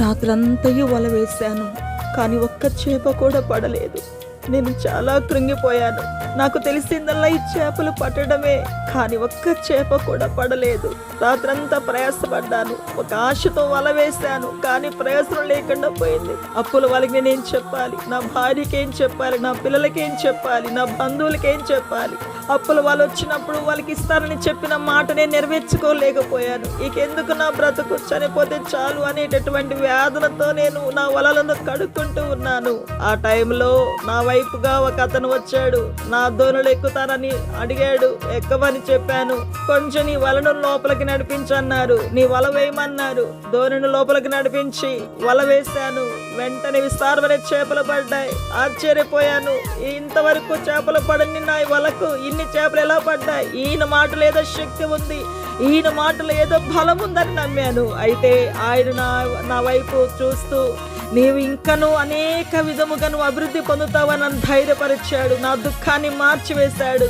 రాత్రంతయు వల వేశాను కానీ ఒక్క చేప కూడా పడలేదు. నేను చాలా కృంగిపోయాను. నాకు తెలిసిందల్లా ఈ చేపలు పట్టడమే కానీ ఒక్క చేప కూడా పడలేదు. రాత్రంతా ప్రయాసపడ్డాను. ఒక ఆశతో వల వేశాను కానీ ప్రయాసం లేకుండా పోయింది. అప్పుల వాళ్ళకి నేనేం చెప్పాలి? నా భార్యకి ఏం చెప్పాలి? నా పిల్లలకి ఏం చెప్పాలి? నా బంధువులకి ఏం చెప్పాలి? అప్పుల వాళ్ళు వచ్చినప్పుడు వాళ్ళకి ఇస్తారని చెప్పిన మాటనే నెరవేర్చుకోలేకపోయాను. ఇకెందుకు నా బ్రతుకు? చనిపోతే చాలు అనేటటువంటి వ్యాధులతో నేను నా వలలను కడుక్కుంటూ ఉన్నాను. ఆ టైంలో నా వై వైపుగా ఒక అతను వచ్చాడు. నా దోనులు ఎక్కుతానని అడిగాడు. ఎక్కమని చెప్పాను. కొంచెం నీ వలను లోపలికి నడిపించన్నారు. నీ వల వేయమన్నారు. దోణిని లోపలికి నడిపించి వల వేశాను. వెంటనే విస్తారమైన చేపలు పడ్డాయి. ఆశ్చర్యపోయాను. ఇంతవరకు చేపలు పడని నా వలకు ఇన్ని చేపలు ఎలా పడ్డాయి? ఈయన మాటలు ఏదో శక్తి ఉంది. ఈయన మాటలు ఏదో బలం ఉందని నమ్మాను. అయితే ఆయన నా నా వైపు చూస్తూ నీవు ఇంకను అనేక విధముగా నువ్వు అభివృద్ధి పొందుతావని నన్ను ధైర్యపరిచాడు. నా దుఃఖాన్ని మార్చివేశాడు.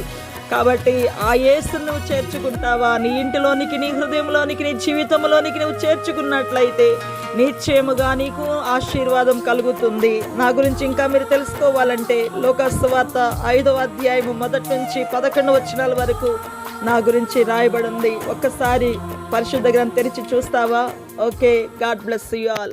కాబట్టి ఆ యేసును నువ్వు చేర్చుకుంటావా? నీ ఇంటిలోనికి నీ హృదయంలోనికి నీ జీవితంలోనికి నువ్వు చేర్చుకున్నట్లయితే నిశ్చయముగా నీకు ఆశీర్వాదం కలుగుతుంది. నా గురించి ఇంకా మీరు తెలుసుకోవాలంటే లోకస్వార్త ఐదవ అధ్యాయము మొదటి నుంచి పదకొండు వచనాల వరకు నా గురించి రాయబడి ఉంది ఒక్కసారి పరిశుద్ధ గ్రంథం తెరిచి చూస్తావా? Okay God bless you all.